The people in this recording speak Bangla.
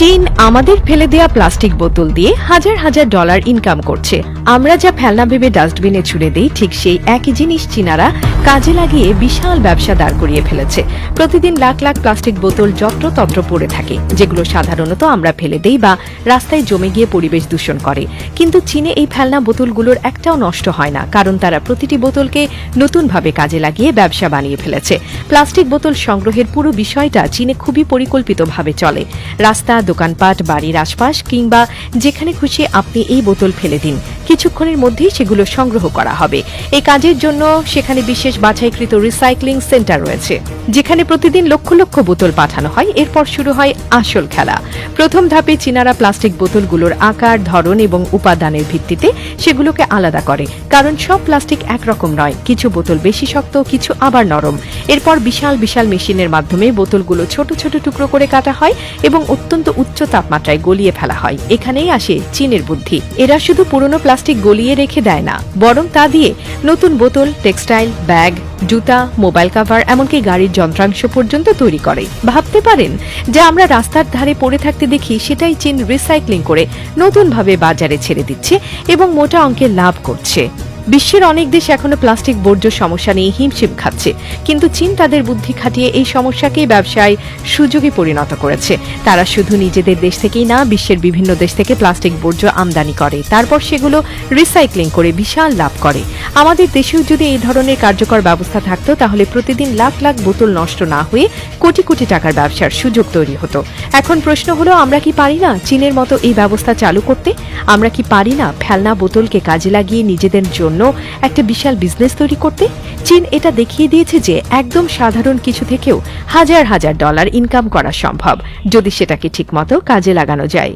চীন আমাদের ফেলে দেয়া প্লাস্টিক বোতল দিয়ে হাজার হাজার ডলার ইনকাম করছে। আমরা যা ফেলনা ভেবে ডাস্টবিনে ছুড়ে দেই, ঠিক সেই একই জিনিস চীনারা কাজে লাগিয়ে বিশাল ব্যবসা দাঁড় করিয়ে ফেলেছে। প্রতিদিন লাখ লাখ প্লাস্টিক বোতল যত্রতত্র পড়ে থাকে, যেগুলো সাধারণত আমরা ফেলে দেই বা রাস্তায় জমে গিয়ে পরিবেশ দূষণ করে। কিন্তু চীনে এই ফেলনা বোতলগুলোর একটাও নষ্ট হয় না, কারণ তারা প্রতিটি বোতলকে নতুনভাবে কাজে লাগিয়ে ব্যবসা বানিয়ে ফেলেছে। প্লাস্টিক বোতল সংগ্রহের পুরো বিষয়টা চীনে খুবই পরিকল্পিতভাবে চলে। রাস্তা দোকানপাট বাড়ির আশপাশ কিংবা যেখানে খুশি আপনি এই বোতল ফেলে দিন। কিছুক্ষণের মধ্যেই সেগুলো সংগ্রহ করা হবে। এই কাজের জন্য সেখানে বিশেষ বাছাইকৃত রিসাইক্লিং সেন্টার রয়েছে, যেখানে প্রতিদিন লক্ষ লক্ষ বোতল পাঠানো হয়। এরপর শুরু হয় আসল খেলা। প্রথম ধাপে চীনারা প্লাস্টিক বোতলগুলোর আকার, ধরন এবং উপাদানের ভিত্তিতে সেগুলোকে আলাদা করে। কারণ সব প্লাস্টিক একরকম নয়। কিছু বোতল বেশি শক্ত, কিছু আবার নরম। এরপর বিশাল বিশাল মেশিনের মাধ্যমে বোতলগুলো ছোট ছোট টুকরো করে কাটা হয় এবং অত্যন্ত উচ্চ তাপমাত্রায় গলিয়ে ফেলা হয়। এখানেই আসে চীনের বুদ্ধি। এরা শুধু পুরনো প্লাস্টিক গলিয়ে রেখে দেয় না, বরং তা দিয়ে নতুন বোতল, টেক্সটাইল, ব্যাগ, জুতা, মোবাইল কাভার, এমনকি গাড়ির যন্ত্রাংশ পর্যন্ত তৈরি করে। ভাবতে পারেন, যে আমরা রাস্তার ধারে পড়ে থাকতে দেখি, সেটাই চীন রিসাইক্লিং করে নতুনভাবে বাজারে ছেড়ে দিচ্ছে এবং মোটা অঙ্কের লাভ করছে। বিশ্বের অনেক দেশ এখনও প্লাস্টিক বর্জ্য সমস্যা নিয়ে হিমশিম খাচ্ছে। কিন্তু চীন তাদের বুদ্ধি খাটিয়ে এই সমস্যাকে ব্যবসায় সুযোগে পরিণত করেছে। তারা শুধু নিজেদের দেশ থেকেই না, বিশ্বের বিভিন্ন দেশ থেকে প্লাস্টিক বর্জ্য আমদানি করে। তারপর সেগুলো রিসাইক্লিং করে বিশাল লাভ করে। আমাদের দেশেও যদি এই ধরনের কার্যকর ব্যবস্থা থাকতো, তাহলে প্রতিদিন লাখ লাখ বোতল নষ্ট না হয়ে কোটি কোটি টাকার ব্যবসার সুযোগ তৈরি হতো। এখন প্রশ্ন হলো, আমরা কি পারি না চীনের মতো এই ব্যবস্থা চালু করতে? আমরা কি পারি না ফেলনা বোতলকে কাজে লাগিয়ে নিজেদের জন্য একটা বিশাল বিজনেস তৈরি করতে? চীন এটা দেখিয়ে দিয়েছে যে একদম সাধারণ কিছু থেকেও হাজার হাজার ডলার ইনকাম করা সম্ভব, যদি সেটাকে ঠিকমতো কাজে লাগানো যায়।